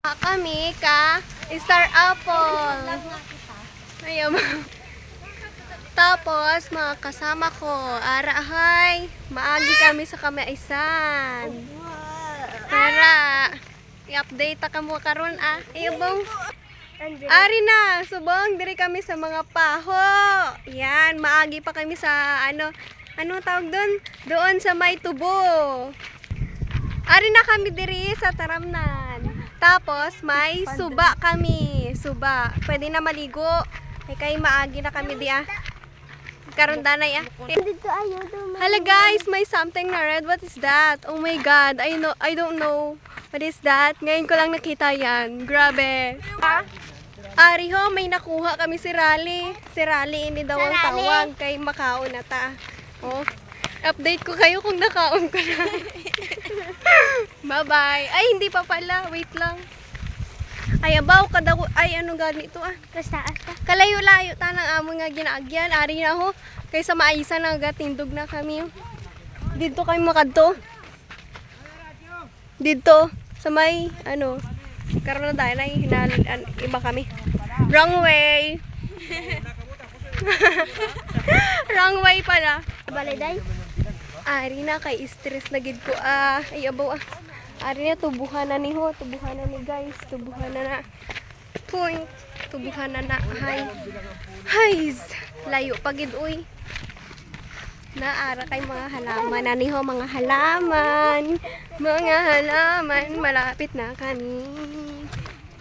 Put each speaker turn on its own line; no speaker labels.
Kami ka Star Apple. Ayaw Tapos, mga kasama ko, arahay, maagi kami sa kamaisan. Para, i-update ka mo karon ah. Iyabong, ari na, subong, diri kami sa mga paho. Yan, maagi pa kami sa, ano, ano tawag doon? Doon sa may tubo. Ari na kami diri sa Taramnan. Tapos, may suba kami. Suba. Pwede na maligo. Ay kay maagi na kami di ah. Karon danay ah. Hala guys, may something na red. What is that? Oh my god, I know I don't know. What is that? Ngayon ko lang nakita 'yan. Grabe. Ari ho, may nakuha kami si Rally. Si Rally ini daw ang tawag kay Macau na ta. Oh. Update ko kayo kung nakaon ko na. Bye-bye. Ay, hindi pa pala. Wait lang. Ay, abaw ka daw. Ay, ano ganito ah.
Basta asa.
Kalayo-layo tanang amo nga ginaagyan. Ari na ho. Kaysa maaysa na gatindog na kami. Dito kami makadto. Dito. Sa may, ano, karon na tayo na hinal, an, iba kami. Wrong way. Wrong way pala.
Baliday.
Ari na kay stress na gid ko ah. Ay abaw ah. Ari na tubuhan na ni ho, tubuhan na ni guys, tubuhan na na. Point. Tubuhan na na. Hay. Hays. Layo pagid uy. Naara kay mga halaman na ni ho, mga halaman. Mga halaman, malapit na kami.